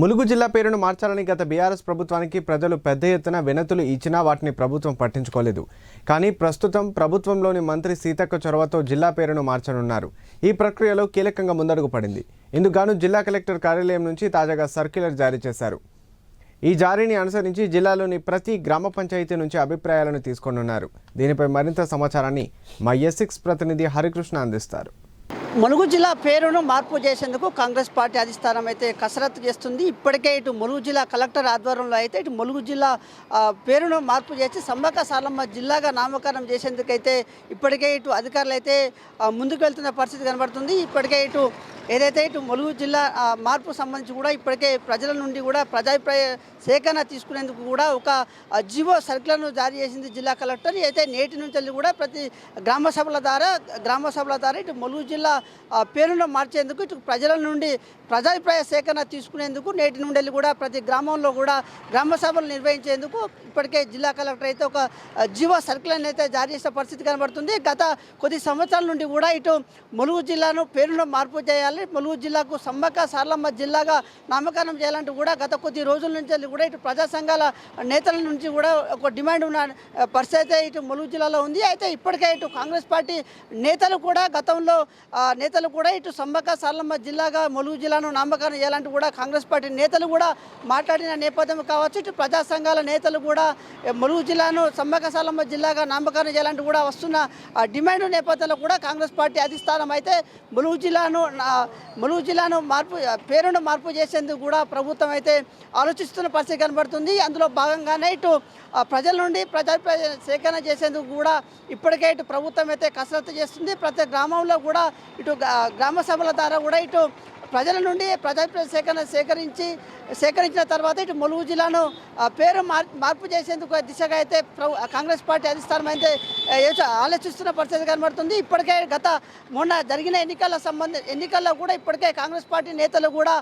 ములుగు జిల్లా పేరును మార్చాలని గత బీఆర్ఎస్ ప్రభుత్వానికి ప్రజలు పెద్ద ఎత్తున వినతులు ఇచ్చినా వాటిని ప్రభుత్వం పట్టించుకోలేదు. కానీ ప్రస్తుతం ప్రభుత్వంలోని మంత్రి సీతక్క చొరవతో జిల్లా పేరును మార్చనున్నారు. ఈ ప్రక్రియలో కీలకంగా ముందడుగు పడింది. ఇందుకుగాను జిల్లా కలెక్టర్ కార్యాలయం నుంచి తాజాగా సర్క్యులర్ జారీ చేశారు. ఈ జారీని అనుసరించి జిల్లాలోని ప్రతి గ్రామ పంచాయతీ నుంచి అభిప్రాయాలను తీసుకోనున్నారు. దీనిపై మరింత సమాచారాన్ని మా ఎస్సిక్స్ ప్రతినిధి హరికృష్ణ అందిస్తారు. ములుగు జిల్లా పేరును మార్పు చేసేందుకు కాంగ్రెస్ పార్టీ అధిష్టానం అయితే కసరత్తు చేస్తుంది. ఇప్పటికే ఇటు ములుగు జిల్లా కలెక్టర్ ఆధ్వర్యంలో అయితే ఇటు ములుగు జిల్లా పేరును మార్పు చేసి సమ్మక్క సాలమ్మ జిల్లాగా నామకరణం చేసేందుకైతే ఇప్పటికే ఇటు అధికారులు అయితే ముందుకు వెళ్తున్న పరిస్థితి కనబడుతుంది. ఇప్పటికే ఇటు ఏదైతే ఇటు ములుగు జిల్లా మార్పు సంబంధించి కూడా ఇప్పటికే ప్రజల నుండి కూడా ప్రజాభిప్రాయ సేకరణ తీసుకునేందుకు కూడా ఒక జీవో సర్కులను జారీ చేసింది జిల్లా కలెక్టర్. అయితే నేటి నుంచి కూడా ప్రతి గ్రామ సభల ద్వారా గ్రామ సభల ద్వారా ఇటు ములుగు జిల్లా పేరును మార్చేందుకు ఇటు ప్రజల నుండి ప్రజాభిప్రాయ సేకరణ తీసుకునేందుకు నేటి నుండి కూడా ప్రతి గ్రామంలో కూడా గ్రామ సభలు నిర్వహించేందుకు ఇప్పటికే జిల్లా కలెక్టర్ అయితే ఒక జీవ జీవో అయితే జారీ చేసిన పరిస్థితి కనబడుతుంది. గత కొద్ది సంవత్సరాల నుండి కూడా ఇటు ములుగు జిల్లాను పేరును మార్పు చేయాలి ములుగు జిల్లాకు సమ్మక్క సారలమ్మ జిల్లాగా నామకరణం చేయాలంటూ కూడా గత కొద్ది రోజుల నుంచి కూడా ఇటు ప్రజా సంఘాల నేతల నుంచి కూడా ఒక డిమాండ్ ఉన్న పరిస్థితి అయితే ఇటు ములుగు జిల్లాలో ఉంది. అయితే ఇప్పటికే ఇటు కాంగ్రెస్ పార్టీ నేతలు కూడా గతంలో నేతలు కూడా ఇటు సమ్మక్క సారలమ్మ జిల్లాగా ములుగు జిల్లాను నామకరణం చేయాలంటూ కూడా కాంగ్రెస్ పార్టీ నేతలు కూడా మాట్లాడిన నేపథ్యం కావచ్చు. ఇటు ప్రజా సంఘాల నేతలు కూడా ఏ, ములుగు జిల్లాను సమ్మక్క సారలమ్మ జిల్లాగా నామకరణం చేయాలంటూ కూడా వస్తున్న ఆ డిమాండ్ నేపథ్యంలో కూడా కాంగ్రెస్ పార్టీ అధిష్టానం అయితే ములుగు జిల్లాను నా- ములుగు జిల్లాను మార్పు పేరును మార్పు చేసేందుకు కూడా ప్రభుత్వం అయితే ఆలోచిస్తున్న పరిస్థితి కనబడుతుంది. అందులో భాగంగానే ఇటు ప్రజల నుండి ప్రజాభిప్రాయ సేకరణ చేసేందుకు కూడా ఇప్పటికే ఇటు ప్రభుత్వం అయితే కసరత్తు చేస్తుంది. ప్రతి గ్రామంలో కూడా ఇటు గా- గ్రామ సభల ద్వారా కూడా ఇటు ప్రజల నుండి ప్రజాభిప్రాయ సేకరణ సేకరించి సేకరించిన తర్వాత ఇటు ములుగు జిల్లాను ఆ, పేరు మార్ మార్పు చేసేందుకు దిశగా అయితే కాంగ్రెస్ పార్టీ అధిష్టానం అయితే ఆలోచిస్తున్న పరిస్థితి కనబడుతుంది. ఇప్పటికే గత మొన్న జరిగిన ఎన్నికల సంబంధ ఎన్నికల్లో కూడా ఇప్పటికే కాంగ్రెస్ పార్టీ నేతలు కూడా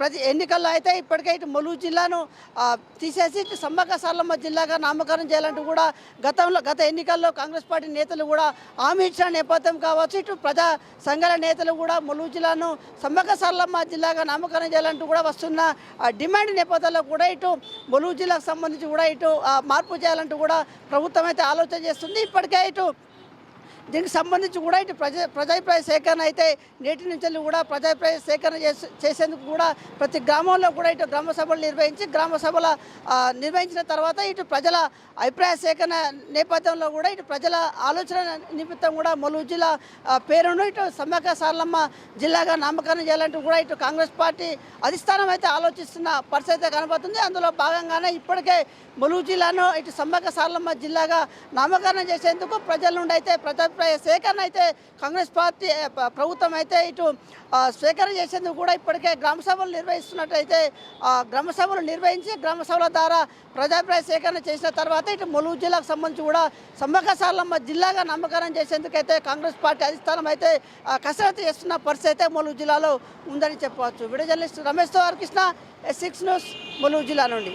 ప్రతి ఎన్నికల్లో అయితే ఇప్పటికే ఇటు ములుగు జిల్లాను తీసేసి ఇటు సమ్మక్క జిల్లాగా నామకరణం చేయాలంటూ కూడా గతంలో గత ఎన్నికల్లో కాంగ్రెస్ పార్టీ నేతలు కూడా హామీ ఇచ్చిన నేపథ్యం కావచ్చు. ఇటు ప్రజా సంఘాల నేతలు కూడా ములుగు జిల్లాను సమ్మక్క సారలమ్మ జిల్లాగా నామకరణం చేయాలంటూ కూడా వస్తున్న ఆ, డిమాండ్ నేపథ్యంలో కూడా ఇటు ములుగు జిల్లాకు సంబంధించి కూడా ఇటు మార్పు చేయాలంటూ కూడా ప్రభుత్వం అయితే ఆలోచన చేస్తుంది. ఇప్పటికే ఇటు దీనికి సంబంధించి కూడా ఇటు ప్రజా ప్రజాభిప్రాయ సేకరణ అయితే నేటి నుంచి కూడా ప్రజాభిప్రాయ సేకరణ చేసే చేసేందుకు కూడా ప్రతి గ్రామంలో కూడా ఇటు గ్రామ సభలు నిర్వహించి గ్రామ సభల నిర్వహించిన తర్వాత ఇటు ప్రజల అభిప్రాయ సేకరణ నేపథ్యంలో కూడా ఇటు ప్రజల ఆలోచన నిమిత్తం కూడా మలుగు జిల్లా పేరును ఇటు సమ్మక్క సారలమ్మ జిల్లాగా నామకరణం చేయాలంటూ కూడా ఇటు కాంగ్రెస్ పార్టీ అధిష్టానం అయితే ఆలోచిస్తున్న పరిస్థితి అయితే కనబడుతుంది. అందులో భాగంగానే ఇప్పటికే ములుగు జిల్లాను ఇటు సమ్మక్క సారలమ్మ జిల్లాగా నామకరణం చేసేందుకు ప్రజల నుండి అయితే ప్రజాభిప్రాయ సేకరణ అయితే కాంగ్రెస్ పార్టీ ప్రభుత్వం అయితే ఇటు ఆ, స్వీకరణ చేసేందుకు కూడా ఇప్పటికే గ్రామ సభలు నిర్వహిస్తున్నట్టయితే గ్రామ సభలు నిర్వహించి గ్రామ సభల ద్వారా ప్రజాభిప్రాయ సేకరణ చేసిన తర్వాత ఇటు ములుగు జిల్లాకు సంబంధించి కూడా సమ్మక్క జిల్లాగా నామకరణం చేసేందుకైతే కాంగ్రెస్ పార్టీ అధిష్టానం అయితే కసరత్తు చేస్తున్న పరిస్థితి అయితే ములుగు జిల్లాలో ఉందని చెప్పవచ్చు. Video journalist రమేష్తో Harikrishna S six news Mulugu జిల్లా నుండి.